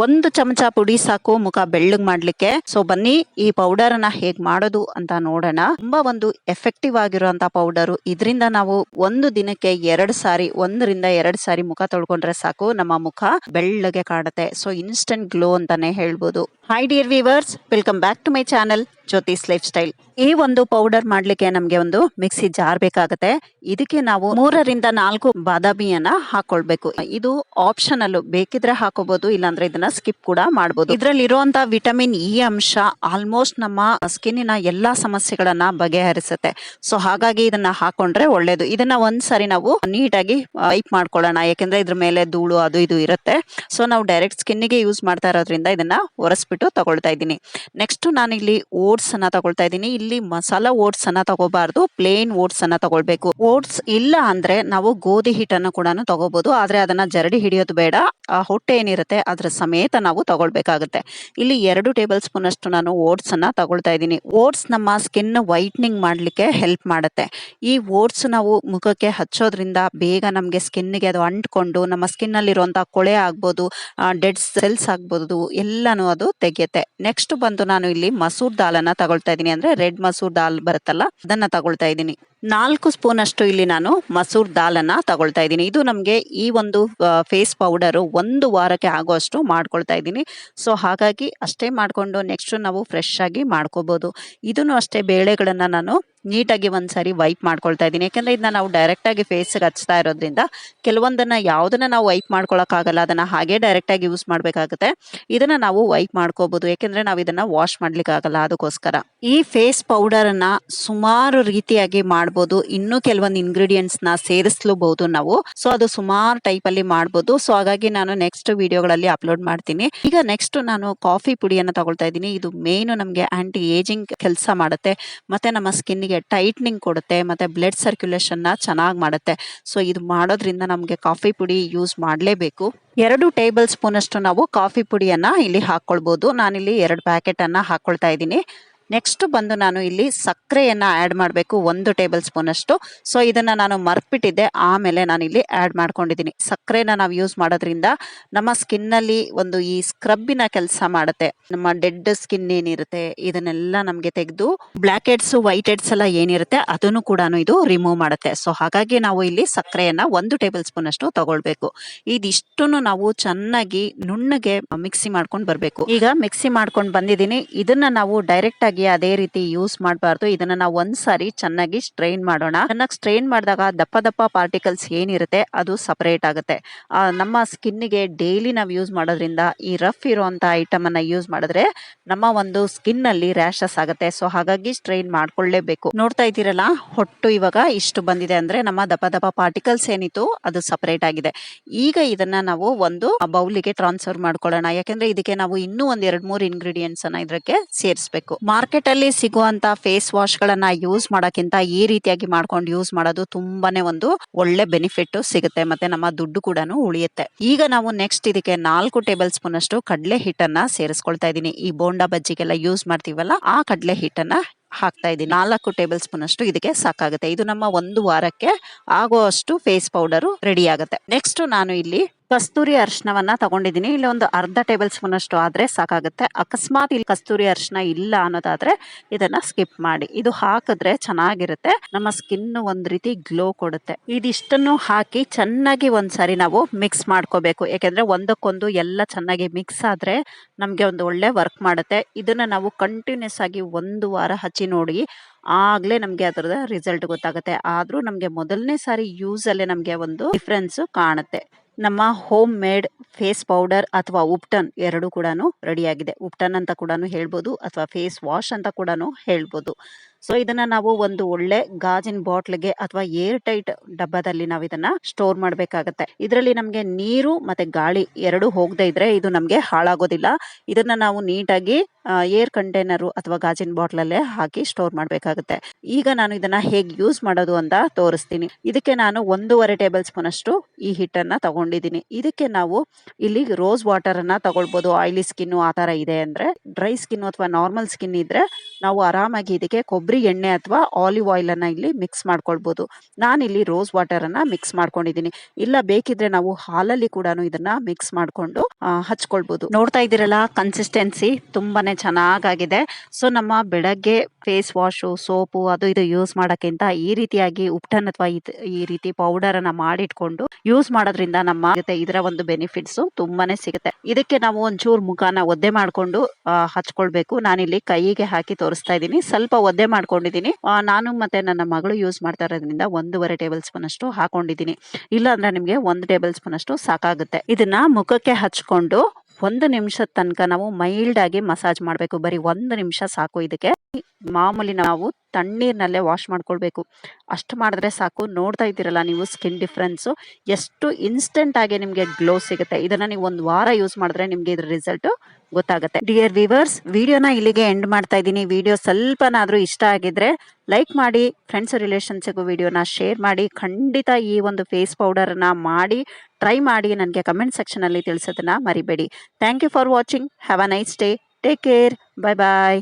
ಒಂದು ಚಮಚ ಪುಡಿ ಸಾಕು, ಮುಖ ಬೆಳ್ಳಗ್ ಮಾಡ್ಲಿಕ್ಕೆ. ಸೊ ಬನ್ನಿ, ಈ ಪೌಡರ್ ಅನ್ನ ಹೇಗ್ ಮಾಡೋದು ಅಂತ ನೋಡೋಣ. ತುಂಬಾ ಒಂದು ಎಫೆಕ್ಟಿವ್ ಆಗಿರುವಂತ ಪೌಡರ್. ಇದರಿಂದ ನಾವು ಒಂದು ದಿನಕ್ಕೆ ಎರಡು ಸಾರಿ, ಒಂದರಿಂದ ಎರಡು ಸಾರಿ ಮುಖ ತೊಳ್ಕೊಂಡ್ರೆ ಸಾಕು. ನಮ್ಮ ಮುಖ ಬೆಳ್ಳಗೆ ಕಾಣುತ್ತೆ. ಸೊ ಇನ್ಸ್ಟೆಂಟ್ ಗ್ಲೋ ಅಂತಾನೆ ಹೇಳ್ಬೋದು. Hi dear viewers welcome back to my channel Jyothis lifestyle ಈ ಒಂದು ಪೌಡರ್ ಮಾಡ್ಲಿಕ್ಕೆ ನಮಗೆ ಒಂದು ಮಿಕ್ಸಿ ಜಾರ್ ಬೇಕಾಗುತ್ತೆ. ಇದಕ್ಕೆ ನಾವು ಮೂರರಿಂದ ನಾಲ್ಕು ಬಾದಾಮಿಯನ್ನ ಹಾಕೊಳ್ಬೇಕು. ಇದು ಆಪ್ಷನಲ್ ಬೇಕಿದ್ರೆ ಹಾಕೋಬಹುದು ಇಲ್ಲಾಂದ್ರೆ ಇದನ್ನ ಸ್ಕಿಪ್ ಕೂಡ ಮಾಡಬಹುದು ಇದರಲ್ಲಿ ಇರುವಂತ ವಿಟಮಿನ್ ಇ ಅಂಶ ಆಲ್ಮೋಸ್ಟ್ ನಮ್ಮ ಸ್ಕಿನ್ನಿನ ಎಲ್ಲಾ ಸಮಸ್ಯೆಗಳನ್ನ ಬಗೆಹರಿಸುತ್ತೆ. ಸೊ ಹಾಗಾಗಿ ಇದನ್ನ ಹಾಕೊಂಡ್ರೆ ಒಳ್ಳೇದು. ಇದನ್ನ ಒಂದ್ಸರಿ ನಾವು ನೀಟಾಗಿ ವೈಪ್ ಮಾಡ್ಕೊಳ್ಳೋಣ. ಯಾಕೆಂದ್ರೆ ಇದ್ರ ಮೇಲೆ ಧೂಳು ಅದು ಇದು ಇರುತ್ತೆ. ಸೊ ನಾವು ಡೈರೆಕ್ಟ್ ಸ್ಕಿನ್ನಿಗೆ ಯೂಸ್ ಮಾಡ್ತಾ ಇರೋದ್ರಿಂದ ಇದನ್ನ ಒರೆಸ್ಬಿಟ್ಟು ತಗೊಳ್ತಾ ಇದ್ದೀನಿ. ನೆಕ್ಸ್ಟ್ ನಾನು ಇಲ್ಲಿ ಓಟ್ಸ್ ಅನ್ನ ತಗೊಳ್ತಾ ಇದ್ದೀನಿ. ಇಲ್ಲಿ ಮಸಾಲಾ ಓಟ್ಸ್ ಅನ್ನ ತಗೋಬಾರ್ದು. ಪ್ಲೇನ್ ಓಟ್ಸ್ ಅನ್ನ ತಗೊಳ್ಬೇಕು. ಓಟ್ಸ್ ಇಲ್ಲ ಅಂದ್ರೆ ನಾವು ಗೋಧಿ ಹಿಟ್ಟನ್ನು ಕೂಡ ತಗೋಬಹುದು ಆದ್ರೆ ಅದನ್ನ ಜರಡಿ ಹಿಡಿಯೋದು ಬೇಡ. ಆ ಹೊಟ್ಟೆ ಏನಿರುತ್ತೆ ಅದ್ರ ಸಮೇತ ನಾವು ತಗೊಳ್ಬೇಕಾಗುತ್ತೆ. ಇಲ್ಲಿ ಎರಡು ಟೇಬಲ್ ಸ್ಪೂನ್ ಅಷ್ಟು ನಾನು ಓಟ್ಸ್ ಅನ್ನ ತಗೊಳ್ತಾ ಇದ್ದೀನಿ. ಓಟ್ಸ್ ನಮ್ಮ ಸ್ಕಿನ್ ವೈಟ್ನಿಂಗ್ ಮಾಡ್ಲಿಕ್ಕೆ ಹೆಲ್ಪ್ ಮಾಡುತ್ತೆ. ಈ ಓಟ್ಸ್ ನಾವು ಮುಖಕ್ಕೆ ಹಚ್ಚೋದ್ರಿಂದ ಬೇಗ ನಮಗೆ ಸ್ಕಿನ್ಗೆ ಅದು ಅಂಟ್ಕೊಂಡು ನಮ್ಮ ಸ್ಕಿನ್ ಅಲ್ಲಿರುವಂತಹ ಕೊಳೆ ಆಗ್ಬೋದು ಡೆಡ್ ಸೆಲ್ಸ್ ಆಗ್ಬೋದು, ಎಲ್ಲಾನು ಅದು ತೆಗೆಯುತ್ತೆ. ನೆಕ್ಸ್ಟ್ ಬಂದು ನಾನು ಇಲ್ಲಿ ಮಸೂರ್ ದಾಲನ್ನ ತಗೊಳ್ತಾ ಇದ್ದೀನಿ. ಅಂದ್ರೆ ರೆಡ್ ಮಸೂರ್ ದಾಲ್ ಬರುತ್ತಲ್ಲ, ಅದನ್ನ ತಗೊಳ್ತಾ ಇದ್ದೀನಿ. ನಾಲ್ಕು ಸ್ಪೂನ್ ಅಷ್ಟು ಇಲ್ಲಿ ನಾನು ಮಸೂರ್ ದಾಲನ್ನ ತಗೊಳ್ತಾ ಇದ್ದೀನಿ. ಇದು ನಮಗೆ ಈ ಒಂದು ಫೇಸ್ ಪೌಡರ್ ಒಂದು ವಾರಕ್ಕೆ ಆಗುವಷ್ಟು ಮಾಡ್ಕೊಳ್ತಾ ಇದ್ದೀನಿ. ಸೊ ಹಾಗಾಗಿ ಅಷ್ಟೇ ಮಾಡಿಕೊಂಡು ನೆಕ್ಸ್ಟ್ ನಾವು ಫ್ರೆಶ್ ಆಗಿ ಮಾಡ್ಕೋಬೋದು. ಇದನ್ನು ಅಷ್ಟೇ ಬೇಳೆಗಳನ್ನು ನಾನು ನೀಟಾಗಿ ಒಂದ್ಸರಿ ವೈಪ್ ಮಾಡ್ಕೊಳ್ತಾ ಇದ್ದೀನಿ. ಯಾಕೆಂದರೆ ಇದನ್ನ ನಾವು ಡೈರೆಕ್ಟಾಗಿ ಫೇಸ್ಗೆ ಹಚ್ತಾ ಇರೋದ್ರಿಂದ ಕೆಲವೊಂದನ್ನು ಯಾವುದನ್ನು ನಾವು ವೈಪ್ ಮಾಡ್ಕೊಳ್ಳೋಕ್ಕಾಗಲ್ಲ ಅದನ್ನು ಹಾಗೆ ಡೈರೆಕ್ಟಾಗಿ ಯೂಸ್ ಮಾಡಬೇಕಾಗುತ್ತೆ. ಇದನ್ನು ನಾವು ವೈಪ್ ಮಾಡ್ಕೋಬೋದು. ಯಾಕಂದ್ರೆ ನಾವು ಇದನ್ನು ವಾಶ್ ಮಾಡಲಿಕ್ಕಾಗಲ್ಲ ಅದಕ್ಕೋಸ್ಕರ. ಈ ಫೇಸ್ ಪೌಡರ್ ಅನ್ನ ಸುಮಾರು ರೀತಿಯಾಗಿ ಮಾಡ್ಬೋದು. ಇನ್ನು ಕೆಲವೊಂದು ಇಂಗ್ರೀಡಿಯೆಂಟ್ಸ್ನ ಸೇರಿಸ್ಲೂಬಹುದು ನಾವು. ಸೊ ಅದು ಸುಮಾರು ಟೈಪ್ ಅಲ್ಲಿ ಮಾಡ್ಬೋದು. ಸೊ ಹಾಗಾಗಿ ನಾನು ನೆಕ್ಸ್ಟ್ ವಿಡಿಯೋಗಳಲ್ಲಿ ಅಪ್ಲೋಡ್ ಮಾಡ್ತೀನಿ. ಈಗ ನೆಕ್ಸ್ಟ್ ನಾನು ಕಾಫಿ ಪುಡಿಯನ್ನು ತಗೊಳ್ತಾ ಇದ್ದೀನಿ. ಇದು ಮೇನ್ ನಮಗೆ ಆಂಟಿ ಏಜಿಂಗ್ ಕೆಲಸ ಮಾಡುತ್ತೆ. ಮತ್ತೆ ನಮ್ಮ ಸ್ಕಿನ್ಗೆ ಟೈಟ್ನಿಂಗ್ ಕೊಡುತ್ತೆ. ಮತ್ತೆ ಬ್ಲಡ್ ಸರ್ಕ್ಯುಲೇಷನ್ನ ಚೆನ್ನಾಗಿ ಮಾಡುತ್ತೆ. ಸೊ ಇದು ಮಾಡೋದ್ರಿಂದ ನಮಗೆ ಕಾಫಿ ಪುಡಿ ಯೂಸ್ ಮಾಡಲೇಬೇಕು. ಎರಡು ಟೇಬಲ್ ಸ್ಪೂನ್ ಅಷ್ಟು ನಾವು ಕಾಫಿ ಪುಡಿಯನ್ನ ಇಲ್ಲಿ ಹಾಕೊಳ್ಬಹುದು ನಾನಿಲ್ಲಿ ಎರಡು ಪ್ಯಾಕೆಟ್ ಅನ್ನ ಹಾಕೊಳ್ತಾ ಇದ್ದೀನಿ. ನೆಕ್ಸ್ಟ್ ಬಂದು ನಾನು ಇಲ್ಲಿ ಸಕ್ಕರೆಯನ್ನ ಆ್ಯಡ್ ಮಾಡಬೇಕು, ಒಂದು ಟೇಬಲ್ ಸ್ಪೂನ್ ಅಷ್ಟು. ಸೊ ಇದನ್ನ ನಾನು ಮರ್ತ್ಬಿಟ್ಟಿದ್ದೆ, ಆಮೇಲೆ ನಾನು ಇಲ್ಲಿ ಆ್ಯಡ್ ಮಾಡ್ಕೊಂಡಿದ್ದೀನಿ. ಸಕ್ಕರೆನ ನಾವು ಯೂಸ್ ಮಾಡೋದ್ರಿಂದ ನಮ್ಮ ಸ್ಕಿನ್ನಲ್ಲಿ ಒಂದು ಈ ಸ್ಕ್ರಬ್ಬಿನ ಕೆಲಸ ಮಾಡುತ್ತೆ. ನಮ್ಮ ಡೆಡ್ ಸ್ಕಿನ್ ಏನಿರುತ್ತೆ, ಇದನ್ನೆಲ್ಲ ನಮಗೆ ತೆಗೆದು ಬ್ಲ್ಯಾಕ್ ಹೆಡ್ಸ್ ವೈಟ್ ಹೆಡ್ಸ್ ಎಲ್ಲ ಏನಿರುತ್ತೆ, ಅದನ್ನು ಕೂಡ ಇದು ರಿಮೂವ್ ಮಾಡುತ್ತೆ. ಸೊ ಹಾಗಾಗಿ ನಾವು ಇಲ್ಲಿ ಸಕ್ಕರೆಯನ್ನ ಒಂದು ಟೇಬಲ್ ಸ್ಪೂನ್ ಅಷ್ಟು ತಗೊಳ್ಬೇಕು. ಇದಿಷ್ಟನ್ನು ನಾವು ಚೆನ್ನಾಗಿ ನುಣ್ಣಗೆ ಮಿಕ್ಸಿ ಮಾಡ್ಕೊಂಡು ಬರಬೇಕು. ಈಗ ಮಿಕ್ಸಿ ಮಾಡ್ಕೊಂಡು ಬಂದಿದ್ದೀನಿ. ಇದನ್ನ ನಾವು ಡೈರೆಕ್ಟ್ ಆಗಿ ಅದೇ ರೀತಿ ಯೂಸ್ ಮಾಡಬಾರ್ದು. ಇದನ್ನ ನಾವು ಒಂದ್ಸಾರಿ ಚೆನ್ನಾಗಿ ಸ್ಟ್ರೈನ್ ಮಾಡೋಣ. ಚೆನ್ನಾಗಿ ಸ್ಟ್ರೈನ್ ಮಾಡಿದಾಗ ದಪ್ಪ ದಪ್ಪ ಪಾರ್ಟಿಕಲ್ಸ್ ಏನಿರುತ್ತೆ ಅದು ಸಪರೇಟ್ ಆಗುತ್ತೆ. ನಮ್ಮ ಸ್ಕಿನ್ಗೆ ಡೈಲಿ ನಾವು ಯೂಸ್ ಮಾಡೋದ್ರಿಂದ ಈ ರಫ್ ಇರುವಂತ ಐಟಮ್ ಅನ್ನ ಯೂಸ್ ಮಾಡಿದ್ರೆ ನಮ್ಮ ಒಂದು ಸ್ಕಿನ್ ಅಲ್ಲಿ ರ್ಯಾಶಸ್ ಆಗುತ್ತೆ. ಸೊ ಹಾಗಾಗಿ ಸ್ಟ್ರೈನ್ ಮಾಡ್ಕೊಳ್ಳೇಬೇಕು. ನೋಡ್ತಾ ಇದ್ದೀರಲ್ಲ, ಹೊಟ್ಟು ಇವಾಗ ಇಷ್ಟು ಬಂದಿದೆ ಅಂದ್ರೆ ನಮ್ಮ ದಪ್ಪ ದಪ್ಪ ಪಾರ್ಟಿಕಲ್ಸ್ ಏನಿತ್ತು ಅದು ಸಪರೇಟ್ ಆಗಿದೆ. ಈಗ ಇದನ್ನ ನಾವು ಒಂದು ಬೌಲಿಗೆ ಟ್ರಾನ್ಸ್ಫರ್ ಮಾಡ್ಕೊಳ್ಳೋಣ. ಯಾಕಂದ್ರೆ ಇದಕ್ಕೆ ನಾವು ಇನ್ನೂ ಒಂದ್ ಎರಡ್ ಮೂರು ಇಂಗ್ರೀಡಿಯೆಂಟ್ಸ್ ಅನ್ನ ಇದಕ್ಕೆ ಸೇರಿಸಬೇಕು. ಮಾರ್ಕೆಟ್ ಅಲ್ಲಿ ಸಿಗುವಂತ ಫೇಸ್ ವಾಶ್ ಗಳನ್ನ ಯೂಸ್ ಮಾಡೋಕ್ಕಿಂತ ಈ ರೀತಿಯಾಗಿ ಮಾಡ್ಕೊಂಡು ಯೂಸ್ ಮಾಡೋದು ತುಂಬಾನೇ ಒಂದು ಒಳ್ಳೆ ಬೆನಿಫಿಟ್ ಸಿಗುತ್ತೆ ಮತ್ತೆ ನಮ್ಮ ದುಡ್ಡು ಕೂಡ ಉಳಿಯುತ್ತೆ. ಈಗ ನಾವು ನೆಕ್ಸ್ಟ್ ಇದಕ್ಕೆ ನಾಲ್ಕು ಟೇಬಲ್ ಸ್ಪೂನ್ ಅಷ್ಟು ಕಡಲೆ ಹಿಟ್ಟನ್ನ ಸೇರಿಸ್ಕೊಳ್ತಾ ಇದ್ದೀನಿ. ಈ ಬೋಂಡಾ ಬಜ್ಜಿಗೆಲ್ಲ ಯೂಸ್ ಮಾಡ್ತೀವಲ್ಲ, ಆ ಕಡಲೆ ಹಿಟ್ಟನ್ನ ಹಾಕ್ತಾ ಇದ್ದೀನಿ. ನಾಲ್ಕು ಟೇಬಲ್ ಸ್ಪೂನ್ ಅಷ್ಟು ಇದಕ್ಕೆ ಸಾಕಾಗುತ್ತೆ. ಇದು ನಮ್ಮ ಒಂದು ವಾರಕ್ಕೆ ಆಗೋ ಅಷ್ಟು ಫೇಸ್ ಪೌಡರ್ ರೆಡಿ ಆಗುತ್ತೆ. ನೆಕ್ಸ್ಟ್ ನಾನು ಇಲ್ಲಿ ಕಸ್ತೂರಿ ಅರಿಶಿನವನ್ನ ತಗೊಂಡಿದ್ದೀನಿ. ಇಲ್ಲಿ ಒಂದು ಅರ್ಧ ಟೇಬಲ್ ಸ್ಪೂನ್ ಅಷ್ಟು ಆದ್ರೆ ಸಾಕಾಗುತ್ತೆ. ಅಕಸ್ಮಾತ್ ಇಲ್ಲಿ ಕಸ್ತೂರಿ ಅರಿಶಿನ ಇಲ್ಲ ಅನ್ನೋದಾದ್ರೆ ಇದನ್ನ ಸ್ಕಿಪ್ ಮಾಡಿ. ಇದು ಹಾಕಿದ್ರೆ ಚೆನ್ನಾಗಿರುತ್ತೆ. ನಮ್ಮ ಸ್ಕಿನ್ ಒಂದ್ ರೀತಿ ಗ್ಲೋ ಕೊಡುತ್ತೆ. ಇದಿಷ್ಟನ್ನು ಹಾಕಿ ಚೆನ್ನಾಗಿ ಒಂದ್ಸರಿ ನಾವು ಮಿಕ್ಸ್ ಮಾಡ್ಕೋಬೇಕು. ಯಾಕೆಂದ್ರೆ ಒಂದಕ್ಕೊಂದು ಎಲ್ಲ ಚೆನ್ನಾಗಿ ಮಿಕ್ಸ್ ಆದ್ರೆ ನಮ್ಗೆ ಒಂದು ಒಳ್ಳೆ ವರ್ಕ್ ಮಾಡುತ್ತೆ. ಇದನ್ನ ನಾವು ಕಂಟಿನ್ಯೂಸ್ ಆಗಿ ಒಂದು ವಾರ ಹಚ್ಚಿ ನೋಡಿ, ಆಗ್ಲೇ ನಮ್ಗೆ ಅದರದ ರಿಸಲ್ಟ್ ಗೊತ್ತಾಗುತ್ತೆ. ಆದ್ರೂ ನಮ್ಗೆ ಮೊದಲನೇ ಸಾರಿ ಯೂಸ್ ಅಲ್ಲೇ ನಮ್ಗೆ ಒಂದು ಡಿಫ್ರೆನ್ಸ್ ಕಾಣುತ್ತೆ. ನಮ್ಮ ಹೋಮ್ ಮೇಡ್ ಫೇಸ್ ಪೌಡರ್ ಅಥವಾ ಉಪ್ಟನ್ ಎರಡು ಕೂಡ ರೆಡಿ ಆಗಿದೆ. ಉಪ್ಟನ್ ಅಂತ ಕೂಡ ಹೇಳ್ಬೋದು ಅಥವಾ ಫೇಸ್ ವಾಶ್ ಅಂತ ಕೂಡ ಹೇಳ್ಬೋದು. ಸೊ ಇದನ್ನ ನಾವು ಒಂದು ಒಳ್ಳೆ ಗಾಜಿನ ಬಾಟ್ಲ್ಗೆ ಅಥವಾ ಏರ್ ಟೈಟ್ ಡಬ್ಬದಲ್ಲಿ ನಾವು ಇದನ್ನ ಸ್ಟೋರ್ ಮಾಡಬೇಕಾಗತ್ತೆ. ಇದರಲ್ಲಿ ನಮಗೆ ನೀರು ಮತ್ತೆ ಗಾಳಿ ಎರಡು ಹೋಗದೆ ಇದ್ರೆ ಇದು ನಮಗೆ ಹಾಳಾಗೋದಿಲ್ಲ. ಇದನ್ನ ನಾವು ನೀಟಾಗಿ ಏರ್ ಕಂಟೈನರ್ ಅಥವಾ ಗಾಜಿನ ಬಾಟ್ಲಲ್ಲೇ ಹಾಕಿ ಸ್ಟೋರ್ ಮಾಡಬೇಕಾಗುತ್ತೆ. ಈಗ ನಾನು ಇದನ್ನ ಹೇಗೆ ಯೂಸ್ ಮಾಡೋದು ಅಂತ ತೋರಿಸ್ತೀನಿ. ಇದಕ್ಕೆ ನಾನು ಒಂದೂವರೆ ಟೇಬಲ್ ಸ್ಪೂನ್ ಅಷ್ಟು ಈ ಹಿಟ್ಟನ್ನ ತಗೊಂಡಿದ್ದೀನಿ. ಇದಕ್ಕೆ ನಾವು ಇಲ್ಲಿ ರೋಸ್ ವಾಟರ್ ಅನ್ನ ತಗೊಳ್ಬಹುದು ಆಯಿಲಿ ಸ್ಕಿನ್ ಆ ತರ ಇದೆ ಅಂದ್ರೆ, ಡ್ರೈ ಸ್ಕಿನ್ ಅಥವಾ ನಾರ್ಮಲ್ ಸ್ಕಿನ್ ಇದ್ರೆ ನಾವು ಆರಾಮಾಗಿ ಇದಕ್ಕೆ ಕೊಬ್ಬರಿ ಎಣ್ಣೆ ಅಥವಾ ಆಲಿವ್ ಆಯಿಲ್ ಅನ್ನ ಇಲ್ಲಿ ಮಿಕ್ಸ್ ಮಾಡ್ಕೊಳ್ಬಹುದು ನಾನಿಲ್ಲಿ ರೋಸ್ ವಾಟರ್ ಅನ್ನ ಮಿಕ್ಸ್ ಮಾಡ್ಕೊಂಡಿದ್ದೀನಿ. ಇಲ್ಲ ಬೇಕಿದ್ರೆ ನಾವು ಹಾಲಲ್ಲಿ ಕೂಡ ಇದನ್ನ ಮಿಕ್ಸ್ ಮಾಡ್ಕೊಂಡು ಹಚ್ಕೊಳ್ಬಹುದು ನೋಡ್ತಾ ಇದ್ದೀರಲ್ಲ ಕನ್ಸಿಸ್ಟೆನ್ಸಿ ತುಂಬಾನೇ ಚೆನ್ನಾಗಾಗಿದೆ. ಸೊ ನಮ್ಮ ಬೆಳಗ್ಗೆ ಫೇಸ್ ವಾಶು ಸೋಪು ಅದು ಇದು ಯೂಸ್ ಮಾಡೋಕ್ಕಿಂತ ಈ ರೀತಿಯಾಗಿ ಉಪ್ಟನ್ ಅಥವಾ ಈ ರೀತಿ ಪೌಡರ್ ಅನ್ನ ಮಾಡಿಟ್ಕೊಂಡು ಯೂಸ್ ಮಾಡೋದ್ರಿಂದ ನಮ್ಮ ಜೊತೆ ಇದರ ಒಂದು ಬೆನಿಫಿಟ್ಸ್ ತುಂಬಾನೇ ಸಿಗುತ್ತೆ. ಇದಕ್ಕೆ ನಾವು ಒಂಚೂರು ಮುಖಾನ ಒದ್ದೆ ಮಾಡ್ಕೊಂಡು ಹಚ್ಕೊಳ್ಬೇಕು. ನಾನಿಲ್ಲಿ ಕೈಗೆ ಹಾಕಿ ತೋರಿಸ್ತಾ ಇದ್ದೀನಿ. ಸ್ವಲ್ಪ ಒದ್ದೆ ಮಾಡ್ಕೊಂಡಿದ್ದೀನಿ. ನಾನು ಮತ್ತೆ ನನ್ನ ಮಗಳು ಯೂಸ್ ಮಾಡ್ತಾ ಇರೋದ್ರಿಂದ ಒಂದೂವರೆ ಟೇಬಲ್ ಸ್ಪೂನ್ ಅಷ್ಟು ಹಾಕೊಂಡಿದ್ದೀನಿ. ಇಲ್ಲ ಅಂದ್ರೆ ನಿಮ್ಗೆ ಒಂದು ಟೇಬಲ್ ಸ್ಪೂನ್ ಅಷ್ಟು ಸಾಕಾಗುತ್ತೆ. ಇದನ್ನ ಮುಖಕ್ಕೆ ಹಚ್ಕೊಂಡು ಒಂದು ನಿಮಿಷದ ತನಕ ನಾವು ಮೈಲ್ಡ್ ಆಗಿ ಮಸಾಜ್ ಮಾಡಬೇಕು. ಬರೀ ಒಂದು ನಿಮಿಷ ಸಾಕು ಇದಕ್ಕೆ. ಮಾಮೂಲಿ ನಾವು ತಣ್ಣೀರಿನಲ್ಲೇ ವಾಶ್ ಮಾಡ್ಕೊಳ್ಬೇಕು. ಅಷ್ಟು ಮಾಡಿದ್ರೆ ಸಾಕು. ನೋಡ್ತಾ ಇದ್ದೀರಲ್ಲ ನೀವು ಸ್ಕಿನ್ ಡಿಫ್ರೆನ್ಸು ಎಷ್ಟು ಇನ್ಸ್ಟೆಂಟ್ ಆಗಿ ನಿಮಗೆ ಗ್ಲೋ ಸಿಗುತ್ತೆ. ಇದನ್ನ ನೀವು ಒಂದು ವಾರ ಯೂಸ್ ಮಾಡಿದ್ರೆ ನಿಮಗೆ ಇದ್ರ ರಿಸಲ್ಟು ಗೊತ್ತಾಗುತ್ತೆ. ಡಿಯರ್ ವಿವರ್ಸ್ ವಿಡಿಯೋನ ಇಲ್ಲಿಗೆ ಎಂಡ್ ಮಾಡ್ತಾ ಇದ್ದೀನಿ. ವಿಡಿಯೋ ಸ್ವಲ್ಪನಾದರೂ ಇಷ್ಟ ಆಗಿದ್ರೆ ಲೈಕ್ ಮಾಡಿ ಫ್ರೆಂಡ್ಸ್ ರಿಲೇಷನ್ಸ್ಗೂ ವಿಡಿಯೋನ ಶೇರ್ ಮಾಡಿ, ಖಂಡಿತ ಈ ಒಂದು ಫೇಸ್ ಪೌಡರ್ನ ಮಾಡಿ ಟ್ರೈ ಮಾಡಿ ನನಗೆ ಕಮೆಂಟ್ ಸೆಕ್ಷನಲ್ಲಿ ತಿಳಿಸೋದನ್ನ ಮರಿಬೇಡಿ. Thank you for watching have a nice day take care bye bye